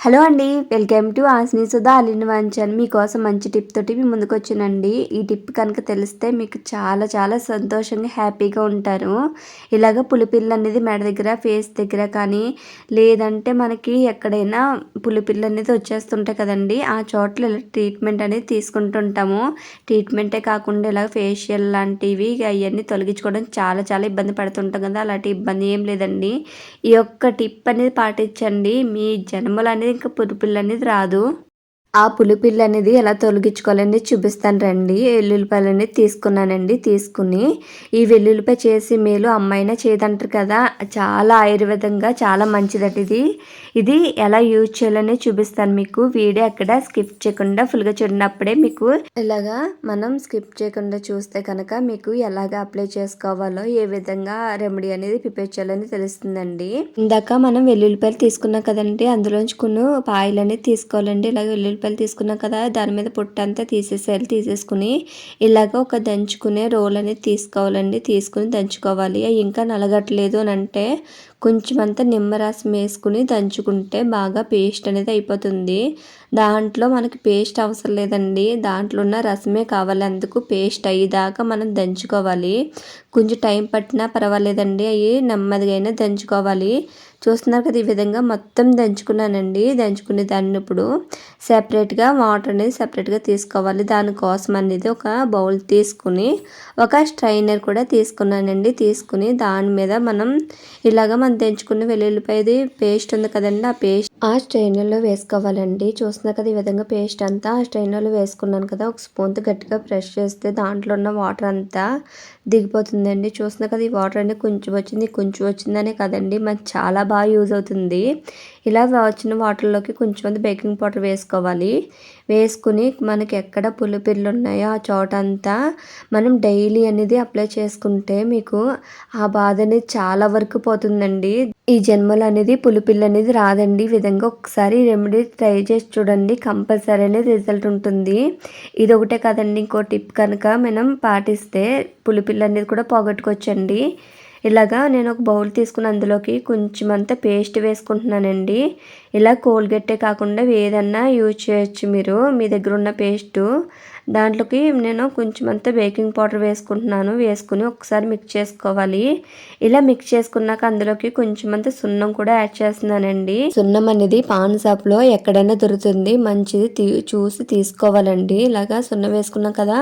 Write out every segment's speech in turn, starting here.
Hello అండి welcome to ఆస్ని సుధా అలిన్ వంచన్ మీకోసం మంచి టిప్ తోటి మీ ముందుకొచ్చానండి. ఈ టిప్ కనుక తెలిస్తే మీకు చాలా చాలా సంతోషంగా హ్యాపీగా ఉంటారు. ఇలాగ పులిపిల్ల అనేది మెడ దగ్గర ఫేస్ దగ్గర కానీ లేదంటే మనకి ఎక్కడైనా పులిపిల్ల అనేది వచ్చేస్తుంటాయి కదండి ఆ చోట్ల ఇలా ట్రీట్మెంట్ అనేది తీసుకుంటుంటాము. ట్రీట్మెంటే కాకుండా ఇలా ఫేషియల్ లాంటివి అవన్నీ తొలగించుకోవడం చాలా చాలా ఇబ్బంది పడుతుంటాం కదా అలాంటి ఇబ్బంది ఏం లేదండి. ఈ యొక్క టిప్ అనేది పాటించండి. మీ జన్మలు అనేది ఇంకా పులిపిల్ల అనేది రాదు. ఆ పులిపిల్ల అనేది ఎలా తొలగించుకోవాలని చూపిస్తాను రండి. వెల్లుల్లిపాయలు అనేది తీసుకున్నానండి తీసుకుని ఈ వెల్లుల్లిపాయ చేసి మేలు అమ్మాయినా చేయదంటారు కదా. చాలా ఆయుర్వేదంగా చాలా మంచిదట ఇది. ఇది ఎలా యూజ్ చేయాలని చూపిస్తాను మీకు. వీడియో అక్కడ స్కిప్ చేయకుండా ఫుల్గా చూడినప్పుడే మీకు ఇలాగా మనం స్కిప్ చేయకుండా చూస్తే కనుక మీకు ఎలాగ అప్లై చేసుకోవాలో ఏ విధంగా రెమెడీ అనేది ప్రిపేర్ చేయాలని తెలుస్తుందండి. ఇందాక మనం వెల్లుల్లిపాయలు తీసుకున్నాం కదండి అందులోంచి కొన్ని పాయలు అనేది తీసుకోవాలండి. ఇలాగ వెల్లుల్లి ఉల్లిపాయలు తీసుకున్నాం కదా దాని మీద పొట్టంతా తీసేసేయాలి. తీసేసుకుని ఇలాగ ఒక దంచుకునే రోల్ అనేది తీసుకోవాలండి. తీసుకుని దంచుకోవాలి. ఇంకా నలగట్లేదు అని అంటే కొంచెం అంతా నిమ్మరసం వేసుకుని దంచుకుంటే బాగా పేస్ట్ అనేది అయిపోతుంది. దాంట్లో మనకి పేస్ట్ అవసరం లేదండి. దాంట్లో ఉన్న రసమే కావాలి. అందుకు పేస్ట్ అయ్యేదాకా మనం దంచుకోవాలి. కొంచెం టైం పట్టినా పర్వాలేదండి. అవి నెమ్మదిగా అయినా దంచుకోవాలి. చూస్తున్నారు కదా ఈ విధంగా మొత్తం దంచుకున్నానండి. దంచుకునే దాన్ని ఇప్పుడు సెపరేట్గా వాటర్ అనేది సెపరేట్గా తీసుకోవాలి. దానికోసం అనేది ఒక బౌల్ తీసుకుని ఒక స్ట్రైనర్ కూడా తీసుకున్నానండి. తీసుకుని దాని మీద మనం ఇలాగ మనం దంచుకున్న వెల్లుల్లిపాయది పేస్ట్ ఉంది కదండి ఆ పేస్ట్ ఆ స్ట్రైనర్లో వేసుకోవాలండి. చూస్తున్నా కదా ఈ విధంగా పేస్ట్ అంతా ఆ స్ట్రైనర్లో వేసుకున్నాను కదా. ఒక స్పూన్తో గట్టిగా ప్రెష్ చేస్తే దాంట్లో ఉన్న వాటర్ అంతా దిగిపోతుందండి. చూస్తున్నా కదా ఈ వాటర్ అనేది కొంచెం వచ్చింది కొంచెం వచ్చిందనే కదండి. మనకి చాలా బాగా యూజ్ అవుతుంది. ఇలా వచ్చిన వాటర్లోకి కొంచెం బేకింగ్ పౌడర్ వేసుకోవాలి. వేసుకుని మనకి ఎక్కడ పులిపిర్లు ఉన్నాయో ఆ చోట అంతా మనం డైలీ అనేది అప్లై చేసుకుంటే మీకు ఆ బాధ అనేది చాలా వరకు పోతుందండి. ఈ జన్మలు అనేది పులిపిల్ల అనేది రాదండి. ఈ విధంగా ఒకసారి రెమెడీ ట్రై చేసి చూడండి. కంపల్సరీ అనేది రిజల్ట్ ఉంటుంది. ఇది ఒకటే కదండి. ఇంకో టిప్ కనుక మనం పాటిస్తే పులిపిల్ల అనేది కూడా పోగొట్టుకోవచ్చండి. ఇలాగా నేను ఒక బౌల్ తీసుకుని అందులోకి కొంచెం అంత పేస్ట్ వేసుకుంటున్నానండి. ఇలా కోల్గెట్టే కాకుండా ఏదన్నా యూజ్ చేయొచ్చు మీరు. మీ దగ్గర ఉన్న పేస్టు దాంట్లోకి నేను కొంచెం అంతా బేకింగ్ పౌడర్ వేసుకుంటున్నాను. వేసుకుని ఒకసారి మిక్స్ చేసుకోవాలి. ఇలా మిక్స్ చేసుకున్నాక అందులోకి కొంచెం అంతా సున్నం కూడా యాడ్ చేస్తున్నానండి. సున్నం అనేది పాన్ షాప్లో ఎక్కడైనా దొరుకుతుంది. మంచిది చూసి తీసుకోవాలండి. ఇలాగా సున్నం వేసుకున్నాం కదా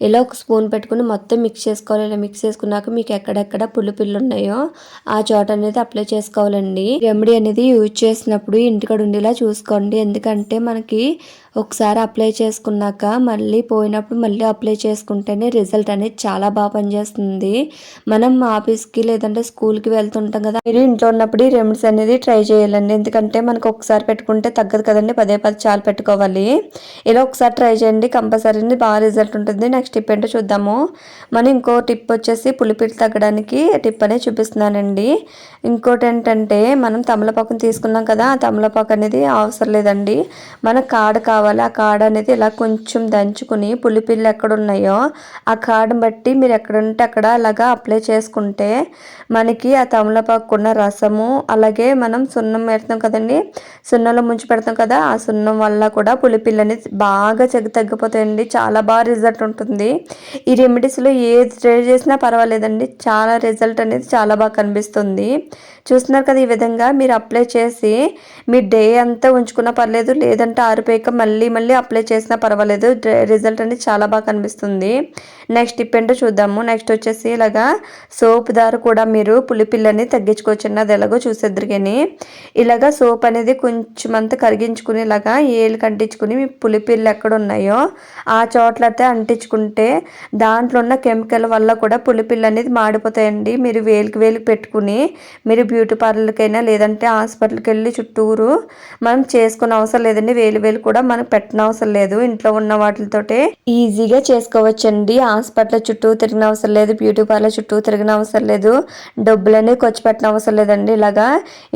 ఇలా ఒక స్పూన్ పెట్టుకుని మొత్తం మిక్స్ చేసుకోవాలి. ఇలా మిక్స్ చేసుకున్నాక మీకు ఎక్కడెక్కడ పుల్లు ఉన్నాయో ఆ చోట అనేది అప్లై చేసుకోవాలండి. రెమెడీ అనేది యూజ్ చేసినప్పుడు ఇంటికాడ ఉండేలా చూసుకోండి. ఎందుకంటే మనకి ఒకసారి అప్లై చేసుకున్నాక మళ్ళీ పోయినప్పుడు మళ్ళీ అప్లై చేసుకుంటేనే రిజల్ట్ అనేది చాలా బాగా పనిచేస్తుంది. మనం ఆఫీస్కి లేదంటే స్కూల్కి వెళ్తుంటాం కదా మీరు ఇంట్లో ఉన్నప్పుడు ఈ రెమెడీస్ అనేది ట్రై చేయాలండి. ఎందుకంటే మనకు ఒకసారి పెట్టుకుంటే తగ్గదు కదండి పదే పది చాలా పెట్టుకోవాలి. ఇలా ఒకసారి ట్రై చేయండి కంపల్సరీ బాగా రిజల్ట్ ఉంటుంది. నెక్స్ట్ టిప్ ఏంటో చూద్దాము. మనం ఇంకో టిప్ వచ్చేసి పులిపిడి తగ్గడానికి టిప్ అనేది చూపిస్తున్నానండి. ఇంకోటి ఏంటంటే మనం తమలపాకుని తీసుకున్నాం కదా ఆ తమలపాకు అనేది అవసరం లేదండి. మన కాడ కావాలి. ఆ కాడ అనేది ఇలా కొంచెం దంచుకుని పులిపిల్లు ఎక్కడ ఉన్నాయో ఆ కాడని బట్టి మీరు ఎక్కడ ఉంటే అక్కడ అలాగా అప్లై చేసుకుంటే మనకి ఆ తమలపాకు ఉన్న రసము అలాగే మనం సున్నం పెడతాం కదండి. సున్నంలో ముంచి పెడతాం కదా ఆ సున్నం వల్ల కూడా పులిపిల్లు అనేది బాగా చెగ్గు తగ్గిపోతాయండి. చాలా బాగా రిజల్ట్ ఉంటుంది. ఈ రెమెడీస్లో ఏది ట్రై చేసినా పర్వాలేదండి. చాలా రిజల్ట్ అనేది చాలా బాగా కనిపిస్తుంది. చూస్తున్నారు కదా ఈ విధంగా మీరు అప్లై చేసి మీ డే అంతా ఉంచుకున్నా పర్లేదు లేదంటే ఆరిపోయాక మళ్ళీ మళ్ళీ మళ్ళీ అప్లై చేసినా పర్వాలేదు. రిజల్ట్ అనేది చాలా బాగా కనిపిస్తుంది. నెక్స్ట్ టిప్ ఏంటో చూద్దాము. నెక్స్ట్ వచ్చేసి ఇలాగా సోప్ దారు కూడా మీరు పులిపిల్లని తగ్గించుకోవచ్చు అది ఎలాగో చూసేద్దరికని. కానీ ఇలాగా సోప్ అనేది కొంచెం అంతా కరిగించుకుని ఇలాగా ఏళ్ళు కంటించుకుని మీ పులిపిల్లు ఎక్కడ ఉన్నాయో ఆ చోట్ల అయితే అంటించుకుంటే దాంట్లో ఉన్న కెమికల్ వల్ల కూడా పులిపిల్లు అనేది మాడిపోతాయండి. మీరు వేలికి వేలికి పెట్టుకుని మీరు బ్యూటీ పార్లర్కైనా లేదంటే హాస్పిటల్కి వెళ్ళి చుట్టూరు మనం చేసుకునే అవసరం లేదండి. వేలు వేలు కూడా మనం పెట్టనవసరం లేదు ఇంట్లో ఉన్న వాటితో ఈజీగా చేసుకోవచ్చండి. హాస్పిటల్ చుట్టూ తిరిగిన అవసరం లేదు బ్యూటీ పార్లర్ చుట్టూ తిరిగిన అవసరం లేదు డబ్బులన్నీ ఖర్చు పెట్టిన అవసరం లేదండి ఇలాగా.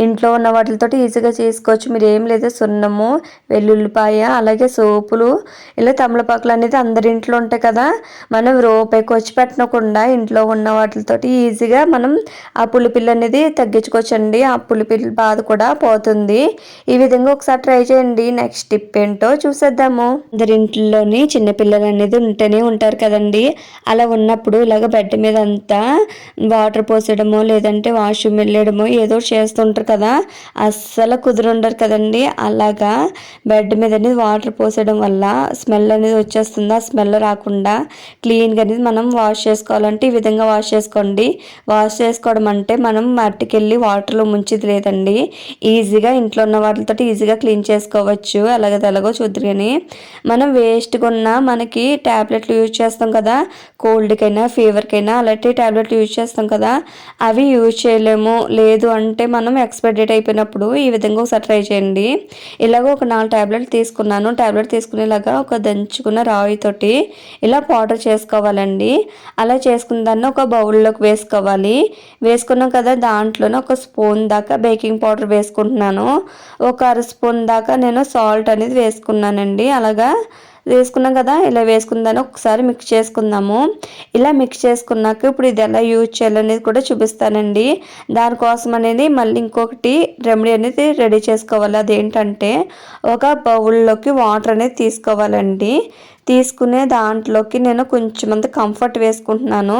ఇంట్లో ఉన్న వాటితో ఈజీగా చేసుకోవచ్చు. మీరు ఏం లేదు సున్నము వెల్లుల్లిపాయ అలాగే సోపులు ఇలా తమలపాకులు అనేది అందరి ఇంట్లో ఉంటాయి కదా. మనం రూపాయి ఖర్చు పెట్టకుండా ఇంట్లో ఉన్న వాటితో ఈజీగా మనం ఆ పులిపిల్లు అనేది తగ్గించుకోవచ్చండి. ఆ పులిపిల్ల బాధ కూడా పోతుంది. ఈ విధంగా ఒకసారి ట్రై చేయండి. నెక్స్ట్ టిప్ ఏంటో చూసేద్దాము. అందరింట్లోని చిన్నపిల్లలు అనేది ఉంటేనే ఉంటారు కదండి. అలా ఉన్నప్పుడు ఇలాగ బెడ్ మీద అంతా వాటర్ పోసడమో లేదంటే వాష్రూమ్ వెళ్ళడమో ఏదో చేస్తుంటారు కదా. అస్సలు కుదురుండరు కదండి. అలాగా బెడ్ మీద అనేది వాటర్ పోసడం వల్ల స్మెల్ అనేది వచ్చేస్తుంది. ఆ స్మెల్ రాకుండా క్లీన్గా అనేది మనం వాష్ చేసుకోవాలంటే ఈ విధంగా వాష్ చేసుకోండి. వాష్ చేసుకోవడం అంటే మనం మట్టికెళ్ళి వాటర్లో ముంచిది లేదండి. ఈజీగా ఇంట్లో ఉన్న వాటితో ఈజీగా క్లీన్ చేసుకోవచ్చు. అలాగే తెలగో చూద్దరిని మనం వేస్ట్గా ఉన్న మనకి ట్యాబ్లెట్లు యూజ్ చేస్తాం కదా. కోల్డ్కైనా ఫీవర్కైనా అలాంటి ట్యాబ్లెట్లు యూజ్ చేస్తాం కదా. అవి యూజ్ చేయలేము. లేదు అంటే మనం ఎక్స్పైర్ డేట్ అయిపోయినప్పుడు ఈ విధంగా ఒకసారి ట్రై చేయండి. ఇలాగ ఒక నాలుగు ట్యాబ్లెట్లు తీసుకున్నాను. ట్యాబ్లెట్ తీసుకునేలాగా ఒక దంచుకున్న రాయితోటి ఇలా పౌడర్ చేసుకోవాలండి. అలా చేసుకున్న దాన్ని ఒక బౌల్లోకి వేసుకోవాలి. వేసుకున్నాం కదా దాంట్లోనే ఒక స్పూన్ దాకా బేకింగ్ పౌడర్ వేసుకుంటున్నాను. ఒక అర స్పూన్ దాకా నేను సాల్ట్ అనేది వేసుకున్నాను. వేసుకున్నానండి అలాగా వేసుకున్నాం కదా ఇలా వేసుకుందాను. ఒకసారి మిక్స్ చేసుకుందాము. ఇలా మిక్స్ చేసుకున్నాక ఇప్పుడు ఇది ఎలా యూజ్ చేయాలనేది కూడా చూపిస్తానండి. దానికోసం అనేది మళ్ళీ ఇంకొకటి రెమెడీ అనేది రెడీ చేసుకోవాలి. అదేంటంటే ఒక బౌల్లోకి వాటర్ అనేది తీసుకోవాలండి. తీసుకునే దాంట్లోకి నేను కొంచెం అంత కంఫర్ట్ వేసుకుంటున్నాను.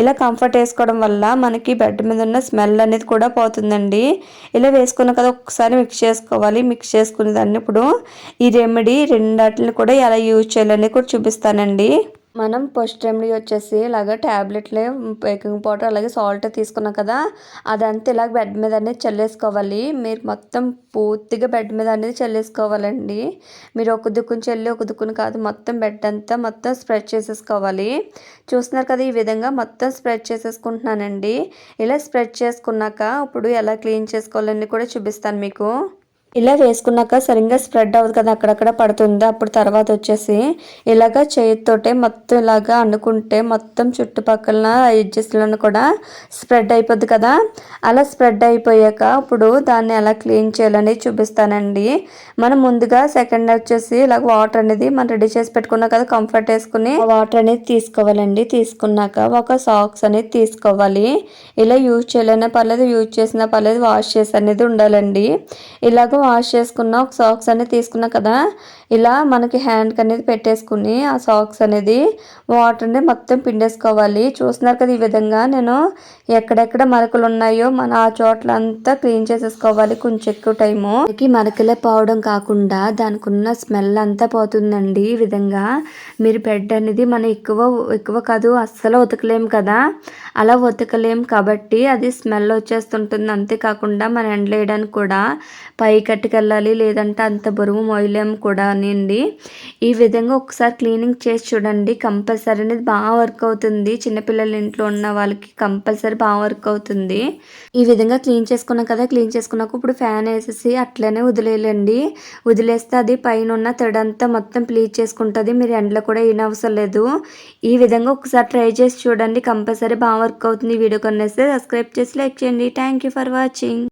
ఇలా కంఫర్ట్ వేసుకోవడం వల్ల మనకి బెడ్ మీద ఉన్న స్మెల్ అనేది కూడా పోతుందండి. ఇలా వేసుకున్న కదా ఒకసారి మిక్స్ చేసుకోవాలి. మిక్స్ చేసుకునే దాన్ని ఇప్పుడు ఈ రెమెడీ రెండాటిని కూడా ఎలా యూజ్ చేయాలని కూడా చూపిస్తానండి. మనం ఫస్ట్ రెమెడీ వచ్చేసి ఇలాగ ట్యాబ్లెట్లే బేకింగ్ పౌడర్ అలాగే సాల్ట్ తీసుకున్నాం కదా అదంతా ఇలాగ బెడ్ మీద అనేది చల్లేసుకోవాలి. మీరు మొత్తం పూర్తిగా బెడ్ మీద అనేది చల్లేసుకోవాలండి. మీరు ఒక దుక్కుని చల్లి ఒక దుక్కుని కాదు మొత్తం బెడ్ అంతా మొత్తం స్ప్రెడ్ చేసేసుకోవాలి. చూస్తున్నారు కదా ఈ విధంగా మొత్తం స్ప్రెడ్ చేసేసుకుంటున్నానండి. ఇలా స్ప్రెడ్ చేసుకున్నాక ఇప్పుడు ఎలా క్లీన్ చేసుకోవాలని కూడా చూపిస్తాను మీకు. ఇలా వేసుకున్నాక సరిగ్గా స్ప్రెడ్ అవ్వదు కదా అక్కడక్కడ పడుతుంది. అప్పుడు తర్వాత వచ్చేసి ఇలాగ చేతితోటే మొత్తం ఇలాగా అనుకుంటే మొత్తం చుట్టుపక్కల ఎడ్జెస్లను కూడా స్ప్రెడ్ అయిపోద్ది కదా. అలా స్ప్రెడ్ అయిపోయాక ఇప్పుడు దాన్ని ఎలా క్లీన్ చేయాలని చూపిస్తానండి. మనం ముందుగా సెకండ్ వచ్చేసి ఇలాగ వాటర్ అనేది మనం రెడీ చేసి పెట్టుకున్నాం కదా కంఫర్ట్ వేసుకుని వాటర్ అనేది తీసుకోవాలండి. తీసుకున్నాక ఒక సాక్స్ అనేది తీసుకోవాలి. ఇలా యూజ్ చేయలేనా పర్లేదు యూజ్ చేసినా పర్లేదు వాష్ చేసి అనేది ఉండాలండి. ఇలాగ వాష్ చేసుకున్న ఒక సాక్స్ అనేది తీసుకున్నా కదా ఇలా మనకి హ్యాండ్కి అనేది పెట్టేసుకుని ఆ సాక్స్ అనేది వాటర్ని మొత్తం పిండేసుకోవాలి. చూస్తున్నారు కదా ఈ విధంగా నేను ఎక్కడెక్కడ మరకలు ఉన్నాయో మన ఆ చోట్ల అంతా క్లీన్ చేసేసుకోవాలి కొంచెం ఎక్కువ టైము మరకలే పోవడం కాకుండా దానికి ఉన్న స్మెల్ అంతా పోతుందండి ఈ విధంగా. మీరు బెడ్ అనేది మనం ఎక్కువ ఎక్కువ కాదు అస్సలు ఉతకలేము కదా. అలా ఉతకలేం కాబట్టి అది స్మెల్ వచ్చేస్తుంటుంది. అంతేకాకుండా మనం ఎండలేయడానికి కూడా పై కట్టుకెళ్ళాలి లేదంటే అంత బరువు మోయలేము కూడా అనిండి ఈ విధంగా ఒకసారి క్లీనింగ్ చేసి చూడండి. కంపల్సరీ అనేది బాగా వర్క్ అవుతుంది. చిన్నపిల్లల ఇంట్లో ఉన్న వాళ్ళకి కంపల్సరీ బాగా వర్క్ అవుతుంది. ఈ విధంగా క్లీన్ చేసుకున్నాం కదా క్లీన్ చేసుకున్నాక ఇప్పుడు ఫ్యాన్ వేసేసి అట్లనే వదిలేయండి. వదిలేస్తే అది పైన ఉన్న తడంతా మొత్తం ప్లీజ్ చేసుకుంటుంది. మీరు ఎండలో కూడా ఏనవసరం అవసరం లేదు. ఈ విధంగా ఒకసారి ట్రై చేసి చూడండి. కంపల్సరీ బాగా వర్క్ అవుతుంది వీడియో కన్నా సబ్స్క్రైబ్ చేసి లైక్ చేయండి. Thank you for watching